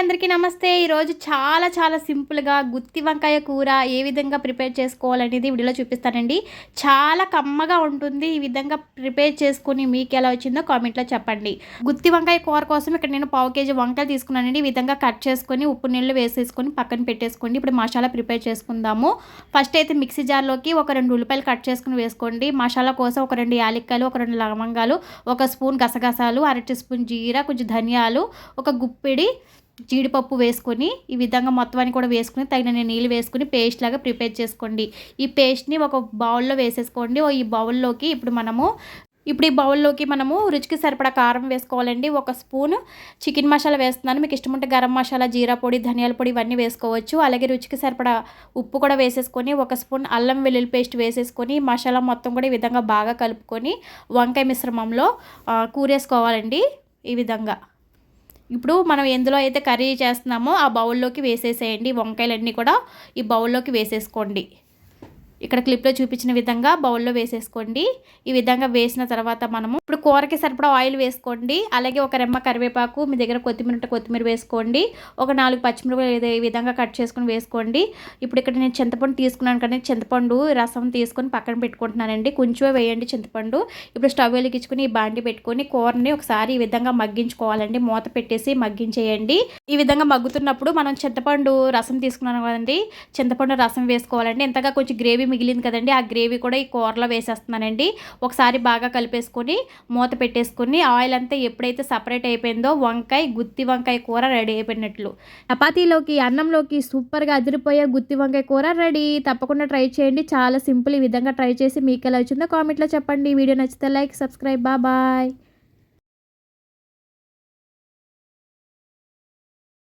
అందరికీ నమస్తే. ఈరోజు చాలా చాలా సింపుల్గా గుత్తి వంకాయ కూర ఏ విధంగా ప్రిపేర్ చేసుకోవాలనేది వీడియోలో చూపిస్తానండి. చాలా కమ్మగా ఉంటుంది. ఈ విధంగా ప్రిపేర్ చేసుకుని మీకు ఎలా వచ్చిందో కామెంట్లో చెప్పండి. గుత్తి వంకాయ కూర కోసం ఇక్కడ నేను పావు కేజీ వంకాయలు తీసుకున్నానండి. ఈ విధంగా కట్ చేసుకొని ఉప్పు నీళ్ళు వేసేసుకొని పక్కన పెట్టేసుకోండి ఇప్పుడు మసాలా ప్రిపేర్ చేసుకుందాము. ఫస్ట్ అయితే మిక్సీ జార్లోకి ఒక రెండు ఉల్లిపాయలు కట్ చేసుకుని వేసుకోండి. మసాలా కోసం ఒక రెండు యాలక్కాయలు ఒక రెండు లవంగాలు ఒక స్పూన్ గసగసాలు అరటి స్పూన్ జీరా కొంచెం ధనియాలు ఒక గుప్పిడి జీడిపప్పు వేసుకొని ఈ విధంగా మొత్తాన్ని కూడా వేసుకుని తగిన నీళ్ళు వేసుకుని పేస్ట్ లాగా ప్రిపేర్ చేసుకోండి. ఈ పేస్ట్ని ఒక బౌల్లో వేసేసుకోండి. ఈ బౌల్లోకి ఇప్పుడు మనము ఇప్పుడు ఈ బౌల్లోకి మనము రుచికి సరిపడా కారం వేసుకోవాలండి. ఒక స్పూన్ చికెన్ మసాలా వేస్తున్నాను. మీకు ఇష్టం ఉంటే గరం మసాలా జీరా పొడి ధనియాల పొడి ఇవన్నీ వేసుకోవచ్చు. అలాగే రుచికి సరిపడా ఉప్పు కూడా వేసేసుకొని ఒక స్పూన్ అల్లం వెల్లుల్లి పేస్ట్ వేసేసుకొని మసాలా మొత్తం కూడా ఈ విధంగా బాగా కలుపుకొని వంకాయ మిశ్రమంలో కూరేసుకోవాలండి ఈ విధంగా. ఇప్పుడు మనం ఎందులో అయితే కర్రీ చేస్తున్నామో ఆ బౌల్లోకి వేసేసేయండి. వంకాయలన్నీ కూడా ఈ బౌల్లోకి వేసేసుకోండి. ఇక్కడ క్లిప్లో చూపించిన విధంగా బౌల్లో వేసేసుకోండి. ఈ విధంగా వేసిన తర్వాత మనము ఇప్పుడు కూరకి సరిపడా ఆయిల్ వేసుకోండి. అలాగే ఒక రెమ్మ కరివేపాకు మీ దగ్గర కొత్తిమీర ఉంటే కొత్తిమీర వేసుకోండి. ఒక నాలుగు పచ్చిమిరపకాయలు ఈ విధంగా కట్ చేసుకుని వేసుకోండి. ఇప్పుడు ఇక్కడ నేను చింతపండు తీసుకున్నాను కానీ చింతపండు రసం తీసుకొని పక్కన పెట్టుకుంటున్నానండి. కొంచెమే వేయండి చింతపండు. ఇప్పుడు స్టవ్ వెలిగించుకుని ఈ బాండి పెట్టుకొని కూరని ఒకసారి ఈ విధంగా మగ్గించుకోవాలండి. మూత పెట్టేసి మగ్గించేయండి. ఈ విధంగా మగ్గుతున్నప్పుడు మనం చింతపండు రసం తీసుకున్నాను కదండి. చింతపండు రసం వేసుకోవాలండి. ఇంతగా కొంచెం గ్రేవీ మిగిలింది కదండి ఆ గ్రేవీ కూడా ఈ కూరలో వేసేస్తున్నానండి. ఒకసారి బాగా కలిపేసుకొని మూత పెట్టేసుకొని ఆయిల్ అంతా ఎప్పుడైతే సపరేట్ అయిపోయిందో వంకాయ గుత్తి వంకాయ కూర రెడీ అయిపోయినట్లు. చపాతీలోకి అన్నంలోకి సూపర్గా అదిరిపోయే గుత్తి వంకాయ కూర రెడీ. తప్పకుండా ట్రై చేయండి. చాలా సింపుల్ ఈ విధంగా ట్రై చేసి మీకు ఎలా వచ్చిందో కామెంట్లో చెప్పండి. వీడియో నచ్చితే లైక్ సబ్స్క్రైబ్. బాయ్.